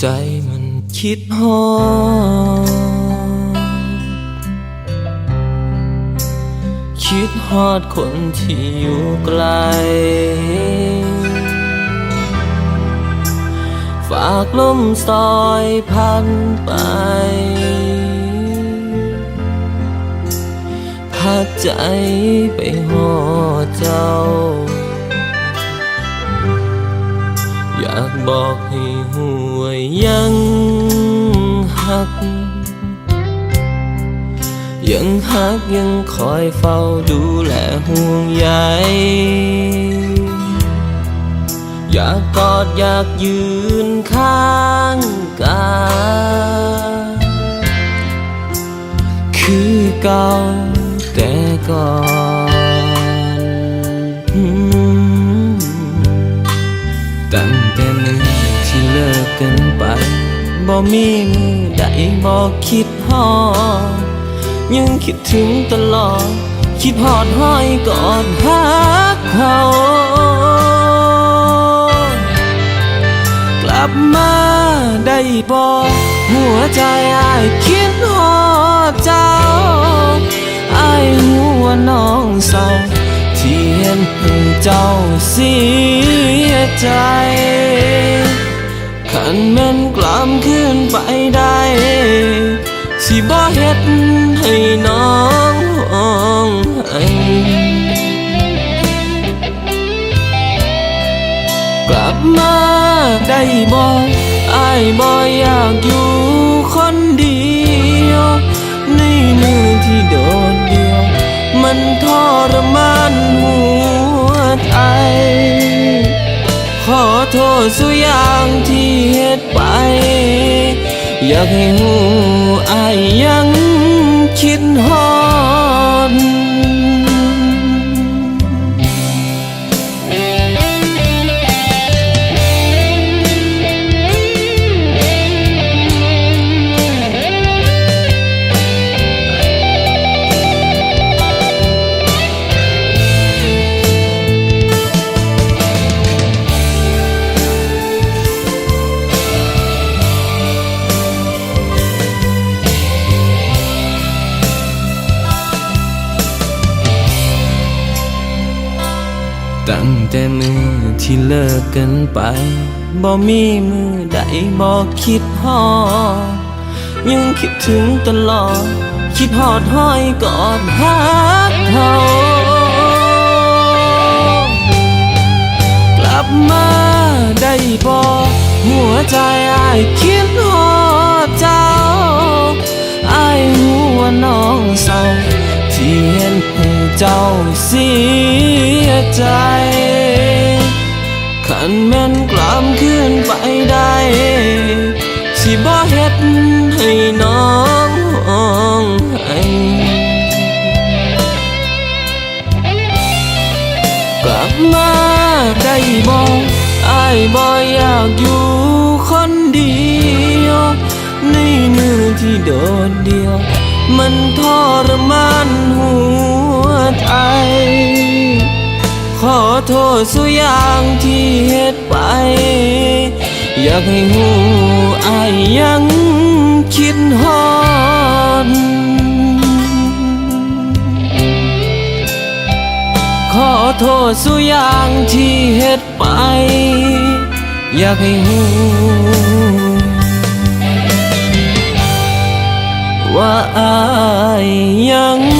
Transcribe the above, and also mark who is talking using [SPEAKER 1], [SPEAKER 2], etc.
[SPEAKER 1] ใจมันคิดฮอดคิดฮอดคนที่อยู่ไกล ฝากลมซอยพันไปพาใจไปหอเจ้าากบอกให้หัวยังหัก ยังหักยังคอยเฝ้าดูแลห่วงใยอยากกอดอยากยืนข้างกายคือเก่าแต่ก่อน บ่มีมือใดบ่คิดฮอดยังคิดถึงตลอด คิดหอดห้อยกอดหักเขากลับมาได้บอกหัวใจอายคิดหอดเจ้าอายหัวาน้องเศร้าที่เห็นให้เจ้าเสียใจ ขันแม่นกลับคืนไปได้ สิบ่เฮ็ดให้น้องห้องไห้กลับมาได้บ่อายบ่อยากอยู่คนเดียวในมือที่โดดเดียว มันทรมานหัวใจขอโทษสุอย่างที่ อยากให้หูอายยังคิดฮอ ตั้งแต่มือที่เลิกกันไป บ่มีมือใดบ่คิดฮอดยังคิดถึงตลอด คิดฮอดห้อยกอดหักเขากลับมาได้บ่หัวใจอายคิดฮอดเจ้าอายหัวาน้องเศร้าที่เห็นให้เจ้าเสีย ใจ ขันแม่นกลับคืนไปได้ สิบ่เฮ็ดให้น้องห้องไห้กลับมาได้บ่อายบ่อยากอยู่คนเดียว ในมือที่โดดเดียว มันทรมานหัวใจ โทษสุอย่างที่เฮ็ดไป อยากให้หูอายยังคิดฮอดขอโทษสุอย่างที่เฮ็ดไป อยากให้หูว่าอายยัง